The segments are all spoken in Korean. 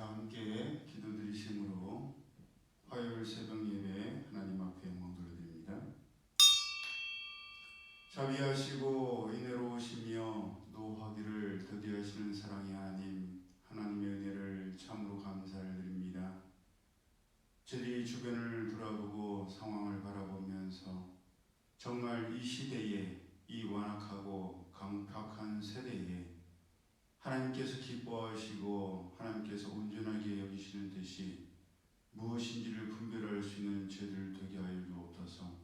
다 함께 기도드리심으로 화요일 새벽 예배 하나님 앞에 영광 돌려드립니다. 자비하시고 인애로우시며 노하기를 더디하시는 사랑의 하나님 하나님의 은혜를 참으로 감사를 드립니다. 저희 주변을 돌아보고 상황을 바라보면서 정말 이 시대에 이 완악하고 강팍한 세대에 하나님께서 기뻐하시고 하나님께서 온전하게 여기시는 듯이 무엇인지를 분별할 수 있는 죄들 되게 하여 주옵소서.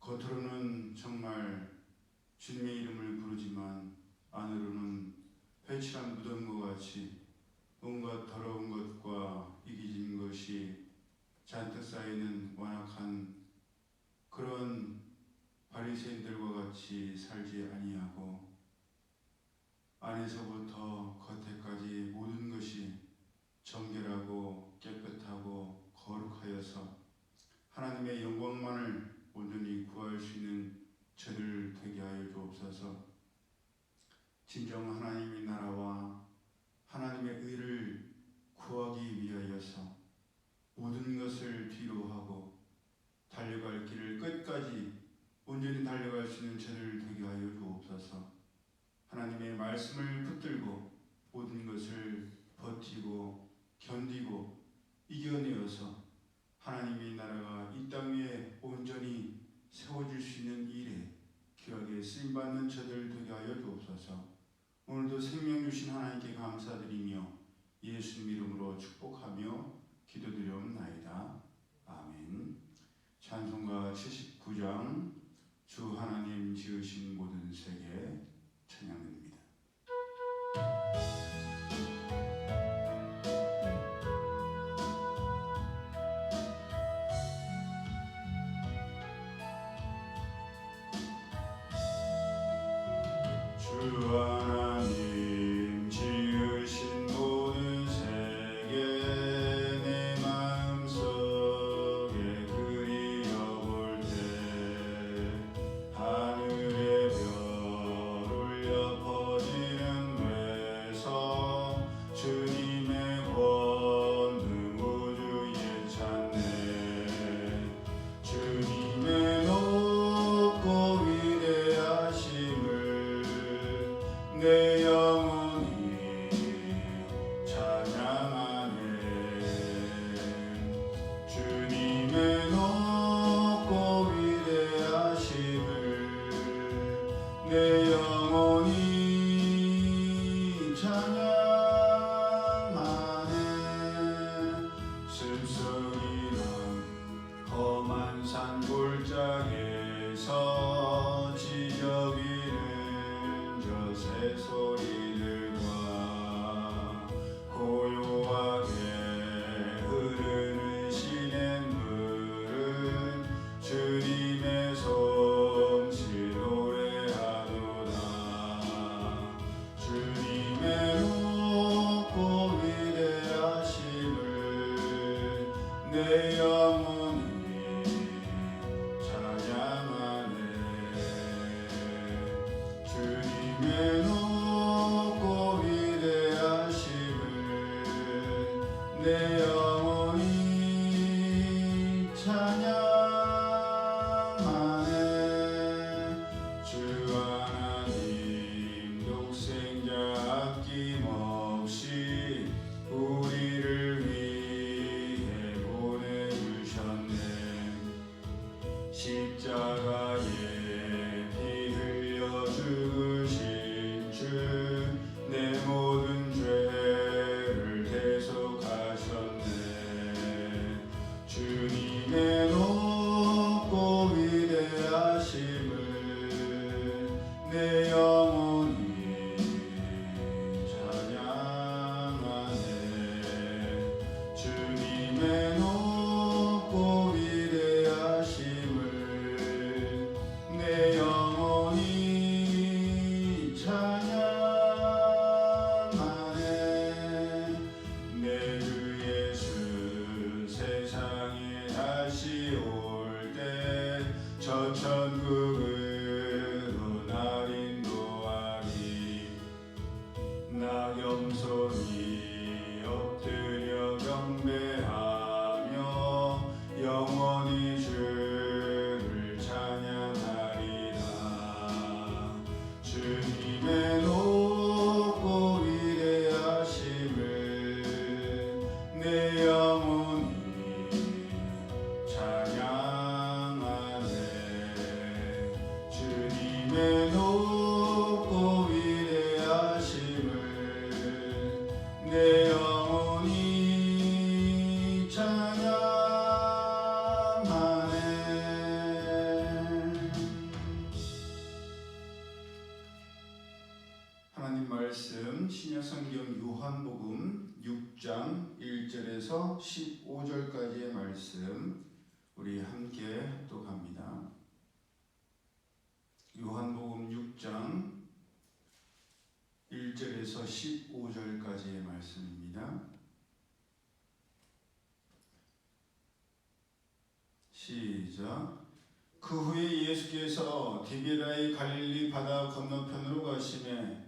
겉으로는 정말 주님의 이름을 부르지만 안으로는 회칠한 무덤과 같이 온갖 더러운 것과 이기진 것이 잔뜩 쌓이는 완악한 그런 바리새인들과 같이 살지 아니하고 안에서부터 겉에까지 모든 것이 정결하고 깨끗하고 거룩하여서 하나님의 영광만을 온전히 구할 수 있는 저들 되게 하여 주옵소서. 진정 하나님의 나라와 하나님의 의를 구하기 위하여서 모든 것을 뒤로 하고 달려갈 길을 끝까지 온전히 달려갈 수 있는 저를 되게 하여 주옵소서. 하나님의 말씀을 붙들고 모든 것을 버티고 견디고 이겨내어서 하나님의 나라가 이 땅 위에 온전히 세워질 수 있는 일에 귀하게 쓰임받는 저들 되게 하여 주옵소서 오늘도 생명 주신 하나님께 감사드리며 예수 이름으로 축복하며 기도드려옵나이다. 아멘 찬송가 79장 주 하나님 지으신 모든 세계 찬 영혼이 찬 찬양 신약성경 요한복음 6장 1절에서 15절까지의 말씀 우리 함께 합독합니다. 요한복음 6장 1절에서 15절까지의 말씀입니다. 시작. 그 후에 예수께서 디베라의 갈릴리 바다 건너편으로 가심에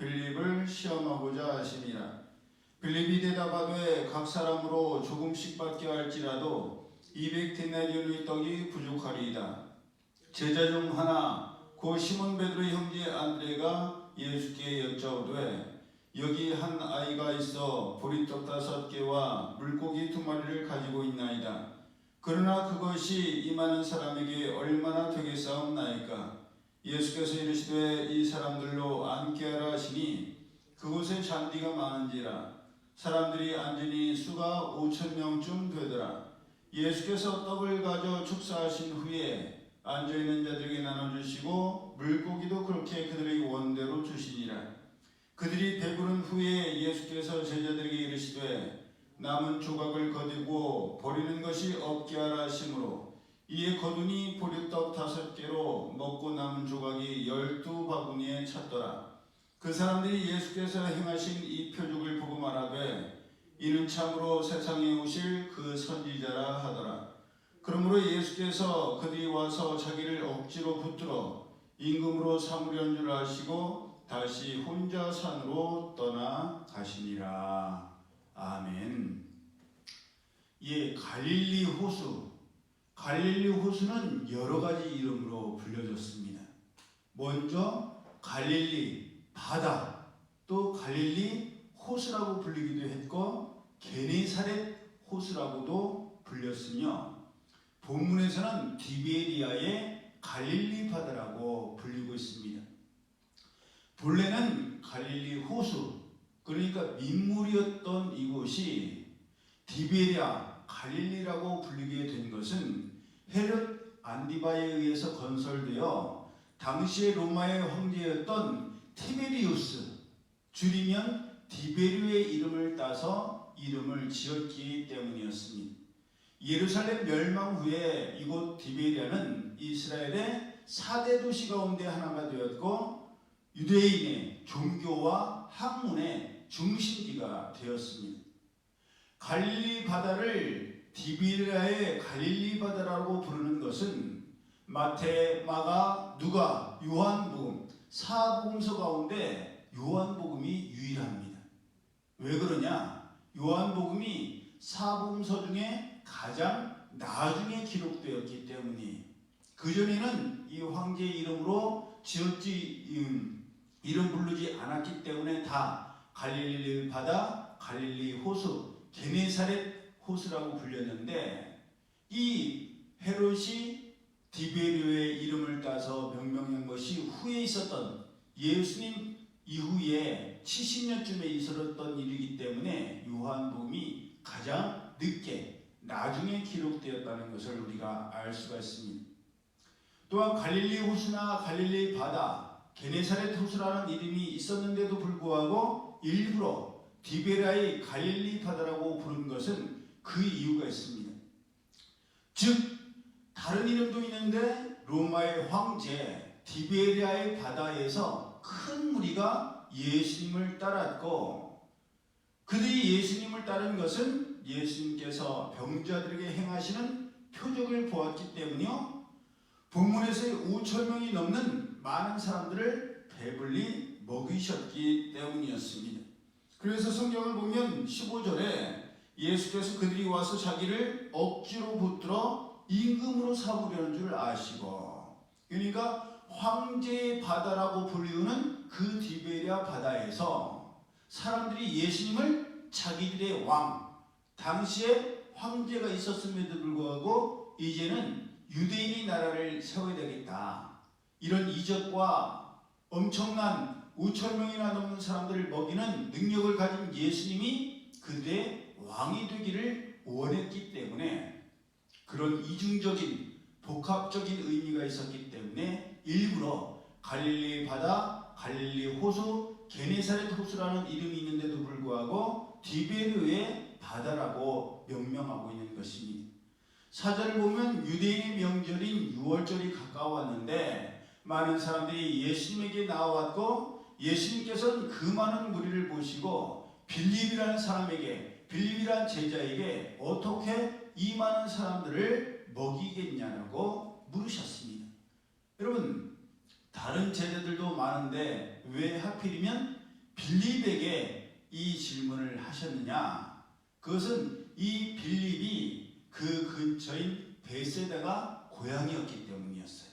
빌립을 시험하고자 하심이라 빌립이 대답하되 각 사람으로 조금씩 받게 할지라도 200데나리온의 떡이 부족하리이다 제자 중 하나 고 시몬 베드로의 형제 안드레가 예수께 여짜오되 여기 한 아이가 있어 보리떡 다섯 개와 물고기 두 마리를 가지고 있나이다. 그러나 그것이 이 많은 사람에게 얼마나 되겠사옵나이까? 예수께서 이르시되 이 사람들로 앉게 하라 하시니 그곳에 잔디가 많은지라 사람들이 앉으니 수가 오천 명쯤 되더라. 예수께서 떡을 가져 축사하신 후에 앉아 있는 자들에게 나눠 주시고 물고기도 그렇게 그들의 원대로 주시니라. 그들이 배부른 후에 예수께서 제자들에게 이르시되 남은 조각을 거두고 버리는 것이 없게 하라 하시므로 이에 거두니 보리떡 다섯 개로 먹고 남은 조각이 열두 바구니에 찼더라. 그 사람들이 예수께서 행하신 이 표적을 보고 말하되 이는 참으로 세상에 오실 그 선지자라 하더라. 그러므로 예수께서 그들이 와서 자기를 억지로 붙들어 임금으로 삼으려는 줄 아시고 다시 혼자 산으로 떠나 가시니라. 아멘. 예, 갈릴리 호수. 갈릴리 호수는 여러 가지 이름으로 불려졌습니다. 먼저 갈릴리 바다, 또 갈릴리 호수라고 불리기도 했고 게네사렛 호수라고도 불렸으며 본문에서는 디베리아의 갈릴리 바다라고 불리고 있습니다. 본래는 갈릴리 호수, 그러니까 민물이었던 이곳이 디베리아, 갈릴리라고 불리게 된 것은 헤롯 안디바에 의해서 건설되어 당시의 로마의 황제였던 티베리우스, 줄이면 디베류의 이름을 따서 이름을 지었기 때문이었습니다. 예루살렘 멸망 후에 이곳 디베리아는 이스라엘의 4대 도시 가운데 하나가 되었고 유대인의 종교와 학문의 중심지가 되었습니다. 갈릴리 바다를 디베리아의 갈릴리 바다라고 부르는 것은 마태, 마가, 누가, 요한복음 사복음서 가운데 요한복음이 유일합니다. 왜 그러냐? 요한복음이 사복음서 중에 가장 나중에 기록되었기 때문이 그 전에는 이 황제 이름으로 지었지 음, 이름 부르지 않았기 때문에 다 갈릴리 바다, 갈릴리 호수, 게네사렛 호수라고 불렸는데 이 헤롯이 디베르의 이름을 따서 명명한 것이 후에 있었던 예수님 이후에 70년쯤에 있었던 일이기 때문에 요한복음이 가장 늦게 나중에 기록되었다는 것을 우리가 알 수가 있습니다. 또한 갈릴리 호수나 갈릴리 바다, 게네사렛 호수라는 이름이 있었는데도 불구하고 일부러 디베라의 갈릴리 바다라고 부른 것은 그 이유가 있습니다. 즉 다른 이름도 있는데 로마의 황제 디베리아의 바다에서 큰 무리가 예수님을 따랐고 그들이 예수님을 따른 것은 예수님께서 병자들에게 행하시는 표적을 보았기 때문이요. 본문에서의 5천 명이 넘는 많은 사람들을 배불리 먹이셨기 때문이었습니다. 그래서 성경을 보면 15절에 예수께서 그들이 와서 자기를 억지로 붙들어 임금으로 삼으려는 줄 아시고 그러니까 황제의 바다라고 불리우는 그 디베리아 바다에서 사람들이 예수님을 자기들의 왕 당시에 황제가 있었음에도 불구하고 이제는 유대인이 나라를 세워야 되겠다. 이런 이적과 엄청난 5천 명이나 넘는 사람들을 먹이는 능력을 가진 예수님이 그들의 왕이 되기를 원했기 때문에 그런 이중적인 복합적인 의미가 있었기 때문에 일부러 갈릴리 바다, 갈릴리 호수, 게네사렛 호수라는 이름이 있는데도 불구하고 디베르의 바다라고 명명하고 있는 것입니다. 사절을 보면 유대인의 명절인 6월절이 가까웠는데 많은 사람들이 예수님에게 나왔고 예수님께서는 그 많은 무리를 보시고 빌립이라는 사람에게 빌립이라는 제자에게 어떻게 이 많은 사람들을 먹이겠냐고 물으셨습니다. 여러분 다른 제자들도 많은데 왜 하필이면 빌립에게 이 질문을 하셨느냐? 그것은 이 빌립이 그 근처인 베세다가 고향이었기 때문이었어요.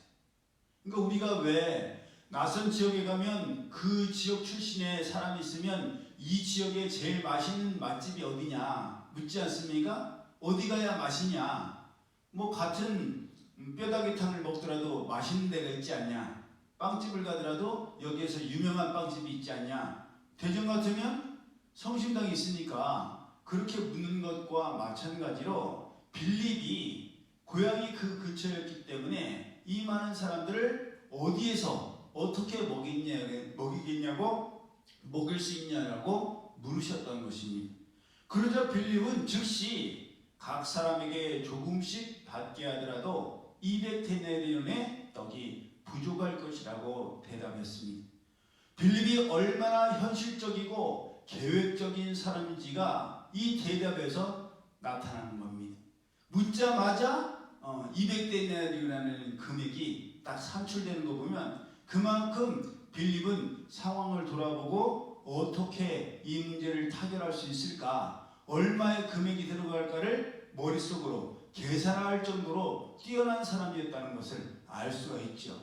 그러니까 우리가 왜 낯선 지역에 가면 그 지역 출신의 사람이 있으면 이 지역에 제일 맛있는 맛집이 어디냐 묻지 않습니까? 어디 가야 맛있냐? 뭐 같은 뼈다귀탕을 먹더라도 맛있는 데가 있지 않냐? 빵집을 가더라도 여기에서 유명한 빵집이 있지 않냐? 대전 같으면 성심당이 있으니까 그렇게 묻는 것과 마찬가지로 빌립이 고향이 그 근처였기 때문에 이 많은 사람들을 어디에서 어떻게 먹이겠냐고 먹일 수 있냐라고 물으셨던 것입니다. 그러자 빌립은 즉시 각 사람에게 조금씩 받게 하더라도 200데나리온의 떡이 부족할 것이라고 대답했습니다. 빌립이 얼마나 현실적이고 계획적인 사람인지가 이 대답에서 나타나는 겁니다. 묻자마자 어, 200데나리온이라는 금액이 딱 산출되는 거 보면 그만큼 빌립은 상황을 돌아보고 어떻게 이 문제를 타결할 수 있을까 얼마의 금액이 들어갈까를 머릿속으로 계산할 정도로 뛰어난 사람이었다는 것을 알 수가 있죠.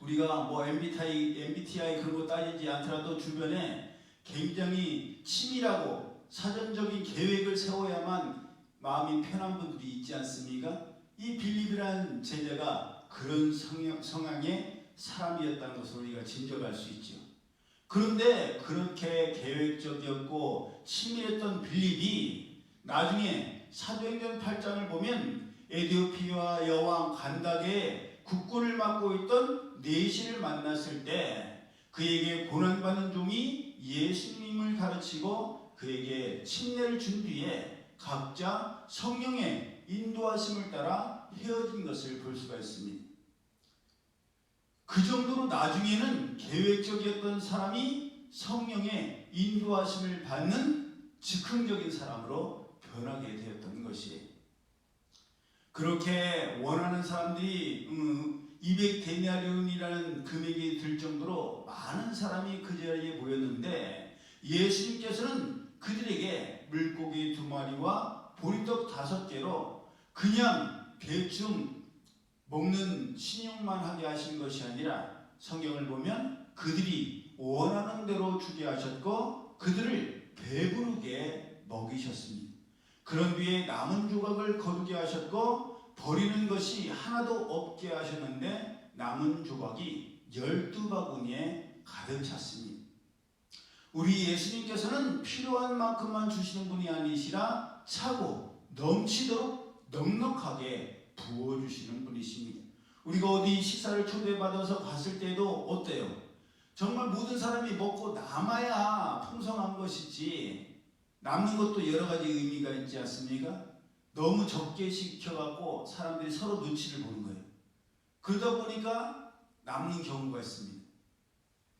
우리가 뭐 MBTI, MBTI 그런 거 따지지 않더라도 주변에 굉장히 치밀하고 사전적인 계획을 세워야만 마음이 편한 분들이 있지 않습니까? 이 빌립이라는 제자가 그런 성향, 성향의 사람이었다는 것을 우리가 짐작할 수 있죠. 그런데 그렇게 계획적이었고 치밀했던 빌립이 나중에 사도행전 8장을 보면 에디오피아 여왕 간다게 국군을 맡고 있던 네시를 만났을 때 그에게 고난받는 종이 예수님을 가르치고 그에게 침례를 준 뒤에 각자 성령의 인도하심을 따라 헤어진 것을 볼 수가 있습니다. 그 정도로 나중에는 계획적이었던 사람이 성령의 인도하심을 받는 즉흥적인 사람으로 변하게 되었던 것이에요. 그렇게 원하는 사람들이 음, 200데나리온이라는 금액이 들 정도로 많은 사람이 그 자리에 모였는데 예수님께서는 그들에게 물고기 두 마리와 보리떡 다섯 개로 그냥 대충 먹는 신용만 하게 하신 것이 아니라 성경을 보면 그들이 원하는 대로 주게 하셨고 그들을 배부르게 먹이셨습니다. 그런 뒤에 남은 조각을 거두게 하셨고 버리는 것이 하나도 없게 하셨는데 남은 조각이 열두 바구니에 가득 찼습니다. 우리 예수님께서는 필요한 만큼만 주시는 분이 아니시라 차고 넘치도록 넉넉하게 부어주시는 분이십니다. 우리가 어디 식사를 초대받아서 갔을 때도 어때요? 정말 모든 사람이 먹고 남아야 풍성한 것이지 남는 것도 여러 가지 의미가 있지 않습니까? 너무 적게 시켜갖고 사람들이 서로 눈치를 보는 거예요. 그러다 보니까 남는 경우가 있습니다.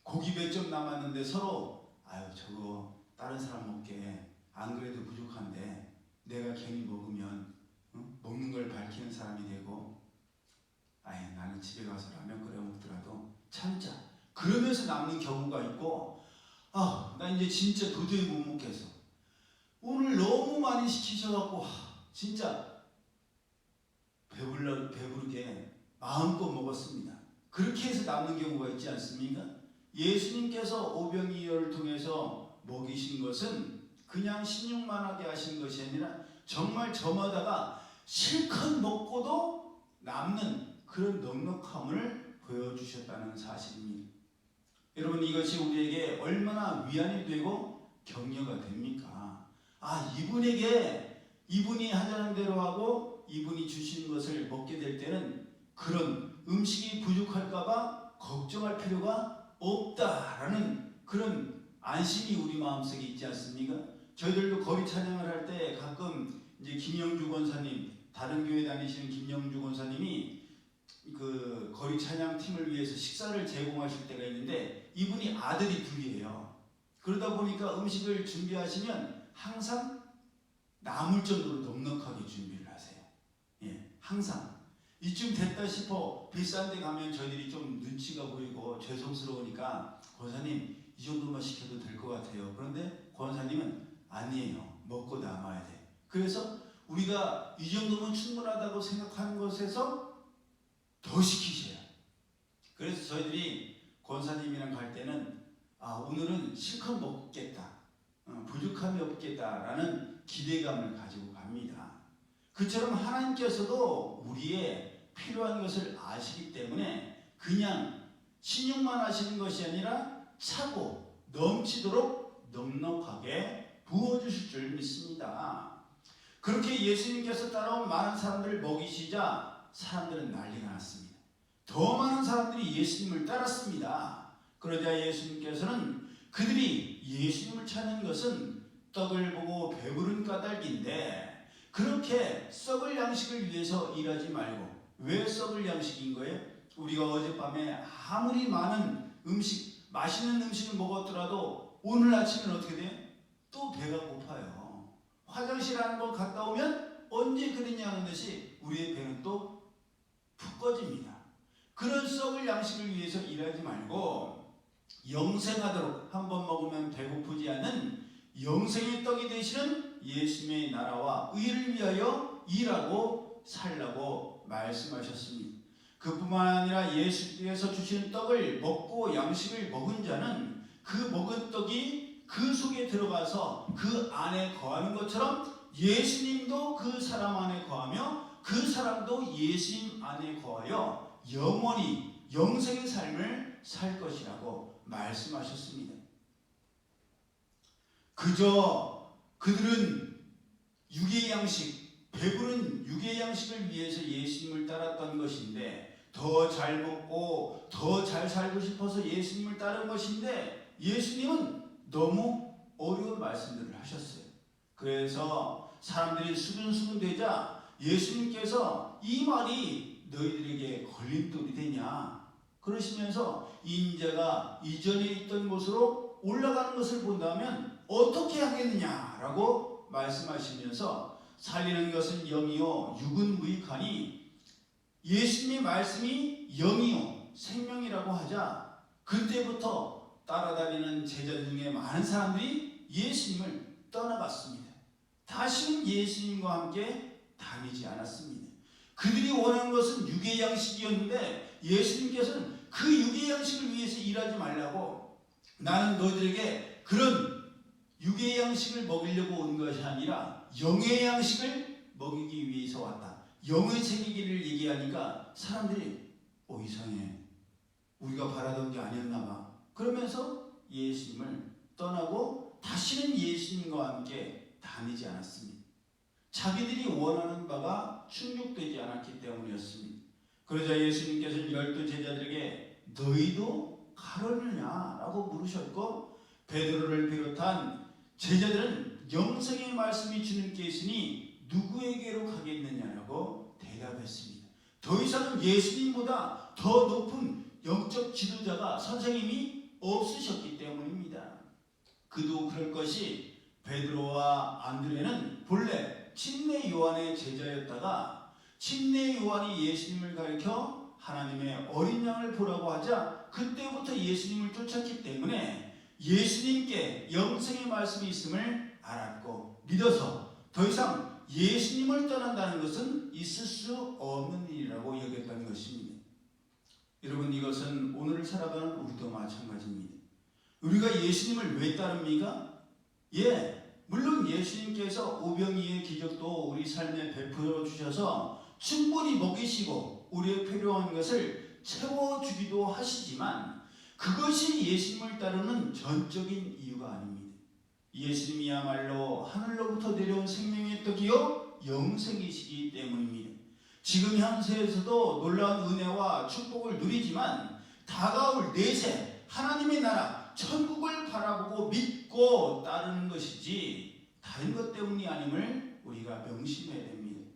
고기 몇 점 남았는데 서로 아유 저거 다른 사람 먹게 안 그래도 부족한데 내가 괜히 먹으면 어? 먹는 걸 밝히는 사람이 되고 아예 나는 집에 가서 라면 끓여 먹더라도 참자. 그러면서 남는 경우가 있고 아, 나 이제 진짜 도저히 못 먹겠어. 오늘 너무 많이 시키셔갖고 하, 진짜 배불러 배부르게 마음껏 먹었습니다. 그렇게 해서 남는 경우가 있지 않습니까? 예수님께서 오병이어를 통해서 먹이신 것은 그냥 신용만 하게 하신 것이 아니라 정말 저마다가 실컷 먹고도 남는 그런 넉넉함을 보여주셨다는 사실입니다. 여러분 이것이 우리에게 얼마나 위안이 되고 격려가 됩니까? 아 이분에게 이분이 하자는 대로 하고 이분이 주신 것을 먹게 될 때는 그런 음식이 부족할까봐 걱정할 필요가 없다라는 그런 안심이 우리 마음속에 있지 않습니까? 저희들도 거리 찬양을 할 때 가끔 이제 김영주 권사님 다른 교회 다니시는 김영주 권사님이 그 거리 찬양 팀을 위해서 식사를 제공하실 때가 있는데 이분이 아들이 둘이에요. 그러다 보니까 음식을 준비하시면 항상 남을 정도로 넉넉하게 준비를 하세요. 예, 항상 이쯤 됐다 싶어 비싼 데 가면 저희들이 좀 눈치가 보이고 죄송스러우니까 권사님 이 정도만 시켜도 될 것 같아요. 그런데 권사님은 아니에요. 먹고 남아야 돼. 그래서 우리가 이 정도면 충분하다고 생각하는 것에서 더 시키셔요. 그래서 저희들이 권사님이랑 갈 때는 아 오늘은 실컷 먹겠다. 어, 부족함이 없겠다라는 기대감을 가지고 갑니다. 그처럼 하나님께서도 우리의 필요한 것을 아시기 때문에 그냥 신용만 하시는 것이 아니라 차고 넘치도록 넉넉하게 부어주실 줄 믿습니다. 그렇게 예수님께서 따라온 많은 사람들을 먹이시자 사람들은 난리가 났습니다. 더 많은 사람들이 예수님을 따랐습니다. 그러자 예수님께서는 그들이 예수님을 찾는 것은 떡을 보고 배부른 까닭인데 그렇게 썩을 양식을 위해서 일하지 말고 왜 썩을 양식인 거예요? 우리가 어젯밤에 아무리 많은 음식, 맛있는 음식을 먹었더라도 오늘 아침엔 어떻게 돼요? 또 배가 고파요. 화장실 한번 갔다 오면 언제 그랬냐는 듯이 우리의 배는 또 푹 꺼집니다. 그런 썩을 양식을 위해서 일하지 말고 영생하도록 한 번 먹으면 배고프지 않는 영생의 떡이 되시는 예수님의 나라와 의를 위하여 일하고 살라고 말씀하셨습니다. 그뿐만 아니라 예수께서 주신 떡을 먹고 양식을 먹은 자는 그 먹은 떡이 그 속에 들어가서 그 안에 거하는 것처럼 예수님도 그 사람 안에 거하며 그 사람도 예수님 안에 거하여 영원히 영생의 삶을 살 것이라고 말씀하셨습니다. 그저 그들은 육의 양식, 배부른 육의 양식을 위해서 예수님을 따랐던 것인데 더 잘 먹고 더 잘 살고 싶어서 예수님을 따른 것인데 예수님은 너무 어려운 말씀들을 하셨어요. 그래서 사람들이 수근수근 되자 예수님께서 이 말이 너희들에게 걸림돌이 되냐 그러시면서 인자가 이전에 있던 곳으로 올라가는 것을 본다면 어떻게 하겠느냐라고 말씀하시면서 살리는 것은 영이요 육은 무익하니 예수님의 말씀이 영이요 생명이라고 하자 그때부터 따라다니는 제자 중에 많은 사람들이 예수님을 떠나갔습니다. 다시는 예수님과 함께 다니지 않았습니다. 그들이 원하는 것은 육의 양식이었는데 예수님께서는 그 육의 양식을 위해서 일하지 말라고 나는 너희들에게 그런 육의 양식을 먹이려고 온 것이 아니라 영의 양식을 먹이기 위해서 왔다. 영의 세계기를 얘기하니까 사람들이 오 이상해. 우리가 바라던 게 아니었나 봐. 그러면서 예수님을 떠나고 다시는 예수님과 함께 다니지 않았습니다. 자기들이 원하는 바가 충족되지 않았기 때문이었습니다. 그러자 예수님께서 열두 제자들에게 너희도 가려느냐라고 물으셨고 베드로를 비롯한 제자들은 영생의 말씀이 주님께 있으니 누구에게로 가겠느냐라고 대답했습니다. 더 이상은 예수님보다 더 높은 영적 지도자가 선생님이 없으셨기 때문입니다. 그도 그럴 것이 베드로와 안드레는 본래 침례 요한의 제자였다가 침례 요한이 예수님을 가리켜 하나님의 어린 양을 보라고 하자 그때부터 예수님을 쫓았기 때문에 예수님께 영생의 말씀이 있음을 알았고 믿어서 더 이상 예수님을 떠난다는 것은 있을 수 없는 일이라고 여겼다는 것입니다. 여러분 이것은 오늘 살아가는 우리도 마찬가지입니다. 우리가 예수님을 왜 따릅니까? 예, 물론 예수님께서 오병이의 기적도 우리 삶에 베풀어 주셔서 충분히 먹이시고 우리의 필요한 것을 채워주기도 하시지만 그것이 예수님을 따르는 전적인 이유가 아닙니다. 예수님이야말로 하늘로부터 내려온 생명의 떡이요 영생이시기 때문입니다. 지금 현세에서도 놀라운 은혜와 축복을 누리지만 다가올 내세 하나님의 나라 천국을 바라보고 믿고 따르는 것이지 다른 것 때문이 아님을 우리가 명심해야 됩니다.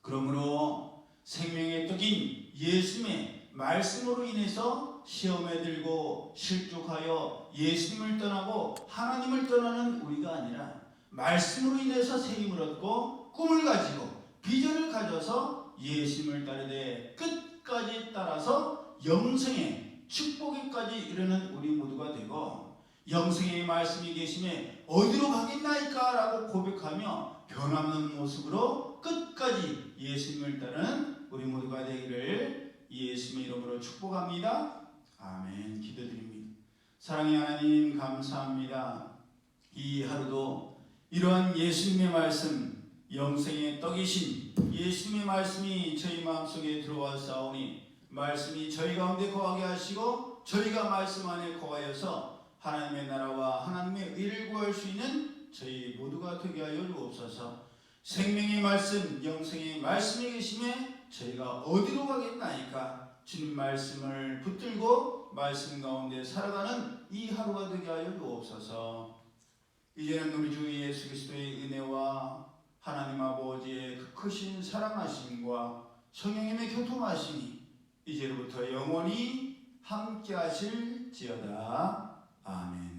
그러므로 생명의 떡인 예수님의 말씀으로 인해서 시험에 들고 실족하여 예수님을 떠나고 하나님을 떠나는 우리가 아니라 말씀으로 인해서 새 힘을 얻고 꿈을 가지고 비전을 가져서 예수님을 따르되 끝까지 따라서 영생의 축복에까지 이르는 우리 모두가 되고 영생의 말씀이 계심에 어디로 가겠나이까 라고 고백하며 변함없는 모습으로 끝까지 예수님을 따르는 우리 모두가 되기를 예수님의 이름으로 축복합니다. 아멘 기도드립니다. 사랑의 하나님 감사합니다. 이 하루도 이러한 예수님의 말씀 영생의 떡이신 예수님의 말씀이 저희 마음속에 들어와 싸우니 말씀이 저희 가운데 거하게 하시고 저희가 말씀 안에 거하여서 하나님의 나라와 하나님의 의를 구할 수 있는 저희 모두가 되게 하여 주옵소서. 생명의 말씀 영생의 말씀이 계심에 저희가 어디로 가겠나이까? 주님 말씀을 붙들고 말씀 가운데 살아가는 이 하루가 되게 하여 주옵소서. 이제는 우리 주 예수 그리스도의 하나님 아버지의 그 크신 사랑하심과 성령님의 교통하심이 이제로부터 영원히 함께 하실지어다. 아멘.